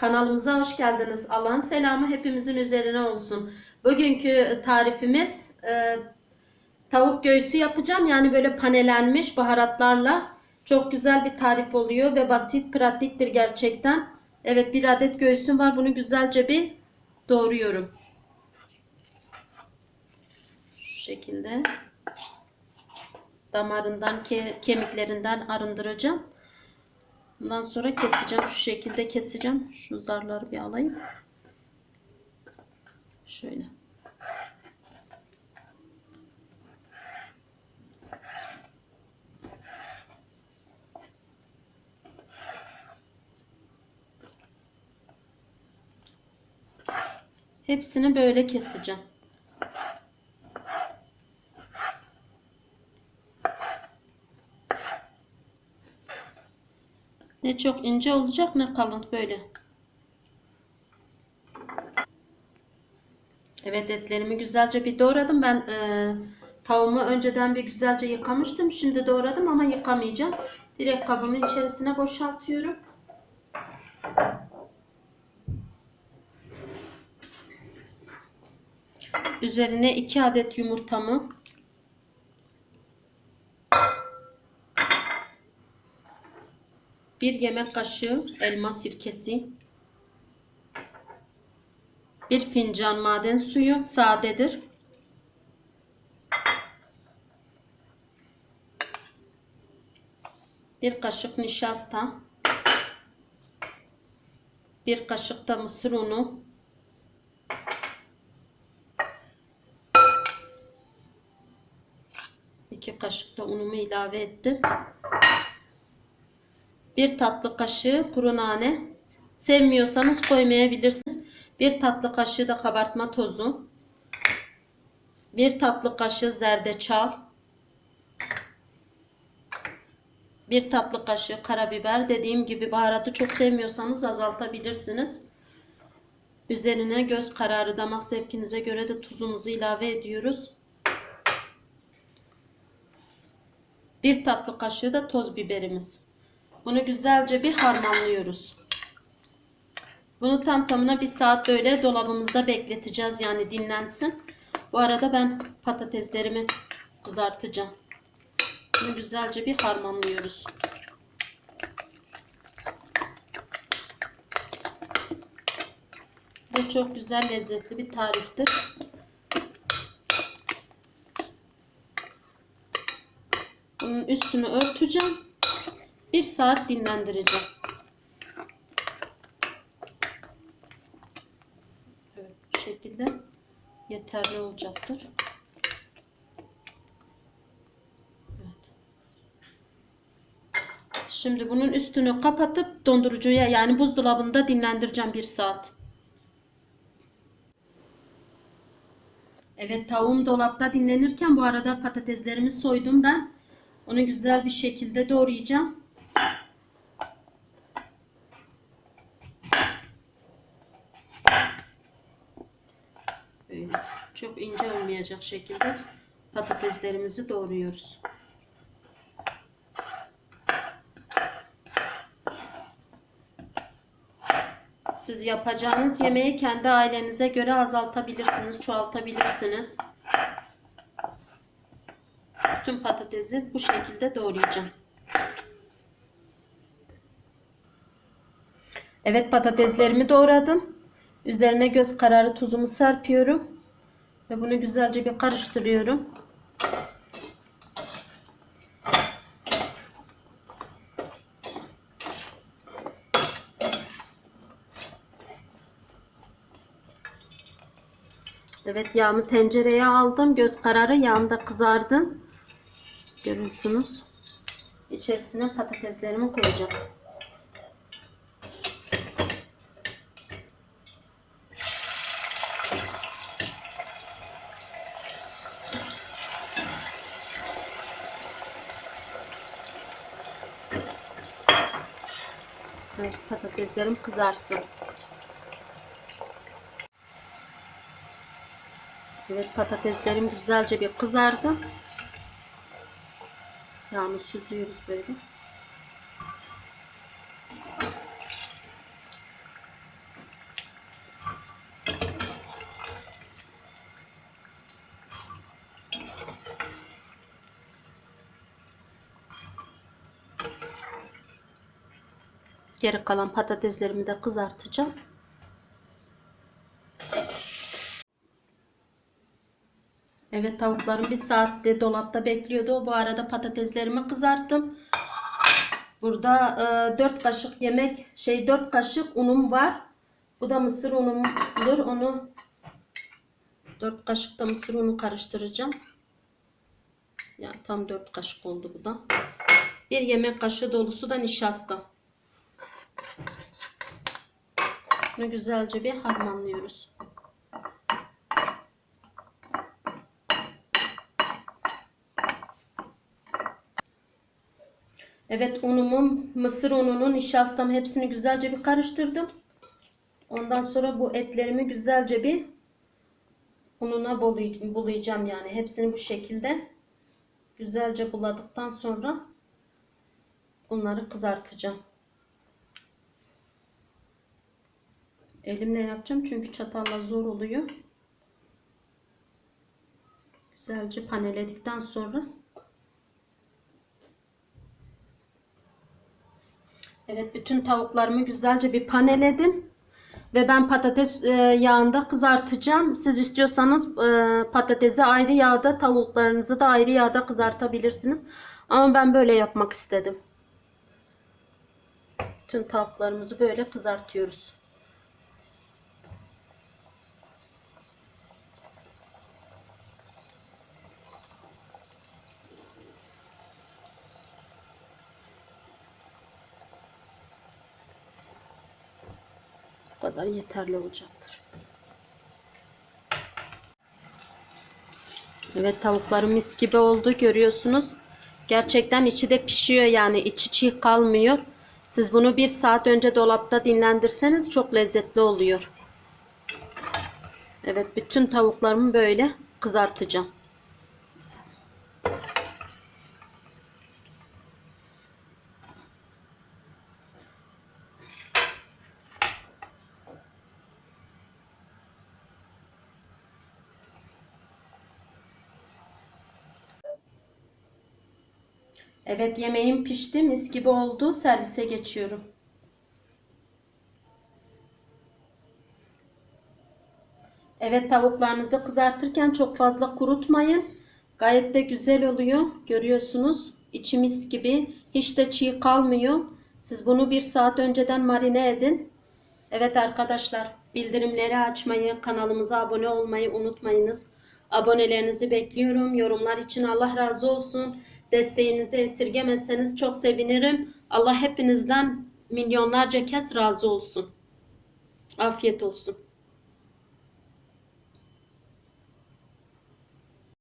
Kanalımıza hoş geldiniz. Allah'ın selamı hepimizin üzerine olsun. Bugünkü tarifimiz e, tavuk göğsü yapacağım. Yani böyle panelenmiş baharatlarla. Çok güzel bir tarif oluyor ve basit, pratiktir gerçekten. Evet bir adet göğsüm var. Bunu güzelce bir doğruyorum. Şu şekilde damarından, ke kemiklerinden arındıracağım. Bundan sonra keseceğim. Şu şekilde keseceğim. Şu zarları bir alayım. Şöyle. Hepsini böyle keseceğim. Ne çok ince olacak ne kalın böyle. Evet etlerimi güzelce bir doğradım. Ben e, tavuğumu önceden bir güzelce yıkamıştım. Şimdi doğradım ama yıkamayacağım. Direkt kabımın içerisine boşaltıyorum. Üzerine 2 adet yumurtamı bir yemek kaşığı elma sirkesi, bir fincan maden suyu sadedir. Bir kaşık nişasta, bir kaşık da mısır unu, iki kaşık da unumu ilave ettim. Bir tatlı kaşığı kuru nane. Sevmiyorsanız koymayabilirsiniz. Bir tatlı kaşığı da kabartma tozu. Bir tatlı kaşığı zerdeçal. Bir tatlı kaşığı karabiber. Dediğim gibi baharatı çok sevmiyorsanız azaltabilirsiniz. Üzerine göz kararı damak zevkinize göre de tuzumuzu ilave ediyoruz. Bir tatlı kaşığı da toz biberimiz. Bunu güzelce bir harmanlıyoruz. Bunu tam tamına bir saat böyle dolabımızda bekleteceğiz yani dinlensin. Bu arada ben patateslerimi kızartacağım. Bunu güzelce bir harmanlıyoruz. Bu çok güzel lezzetli bir tariftir. Bunun üstünü örteceğim. Bir saat dinlendireceğim. Evet bu şekilde yeterli olacaktır. Evet. Şimdi bunun üstünü kapatıp dondurucuya yani buzdolabında dinlendireceğim bir saat. Evet tavuğum dolapta dinlenirken bu arada patateslerimi soydum ben. Onu güzel bir şekilde doğrayacağım. Böyle ince olmayacak şekilde patateslerimizi doğruyoruz. Siz yapacağınız yemeği kendi ailenize göre azaltabilirsiniz, çoğaltabilirsiniz. Tüm patatesi bu şekilde doğrayacağım. Evet patateslerimi doğradım. Üzerine göz kararı tuzumu serpiyorum. Ve bunu güzelce bir karıştırıyorum. Evet yağımı tencereye aldım. Göz kararı yağım da. Görüyorsunuz. İçerisine patateslerimi koyacağım. Evet, patateslerim kızarsın. Evet patateslerim güzelce bir kızardı. Yağını süzüyoruz böyle. Geri kalan patateslerimi de kızartacağım. Evet tavuklarım bir saatte dolapta bekliyordu. Bu arada patateslerimi kızarttım. Burada e, 4 kaşık yemek şey 4 kaşık unum var. Bu da mısır unumdur. Onu 4 kaşık da mısır unu karıştıracağım. Yani tam 4 kaşık oldu bu da. Bir yemek kaşığı dolusu da nişasta. Bunu güzelce bir harmanlıyoruz. Evet unumu, mısır ununu, nişastam hepsini güzelce bir karıştırdım. Ondan sonra bu etlerimi güzelce bir ununa bulay- bulayacağım yani. Hepsini bu şekilde güzelce buladıktan sonra bunları kızartacağım. Elimle yapacağım çünkü çatalla zor oluyor. Güzelce paneledikten sonra Evet bütün tavuklarımı güzelce bir paneledim. Ve ben patates e, yağında kızartacağım. Siz istiyorsanız e, patatesi ayrı yağda, tavuklarınızı da ayrı yağda kızartabilirsiniz. Ama ben böyle yapmak istedim. Bütün tavuklarımızı böyle kızartıyoruz. Kadar yeterli olacaktır. Evet tavuklarım mis gibi oldu görüyorsunuz. Gerçekten içi de pişiyor yani içi çiğ kalmıyor. Siz bunu bir saat önce dolapta dinlendirseniz çok lezzetli oluyor. Evet bütün tavuklarımı böyle kızartacağım. Evet yemeğim pişti mis gibi oldu. Servise geçiyorum. Evet tavuklarınızı kızartırken çok fazla kurutmayın. Gayet de güzel oluyor. Görüyorsunuz. İçi mis gibi. Hiç de çiğ kalmıyor. Siz bunu bir saat önceden marine edin. Evet arkadaşlar bildirimleri açmayı, kanalımıza abone olmayı unutmayınız. Abonelerinizi bekliyorum. Yorumlar için Allah razı olsun. Desteğinizi esirgemezseniz çok sevinirim. Allah hepinizden milyonlarca kez razı olsun. Afiyet olsun.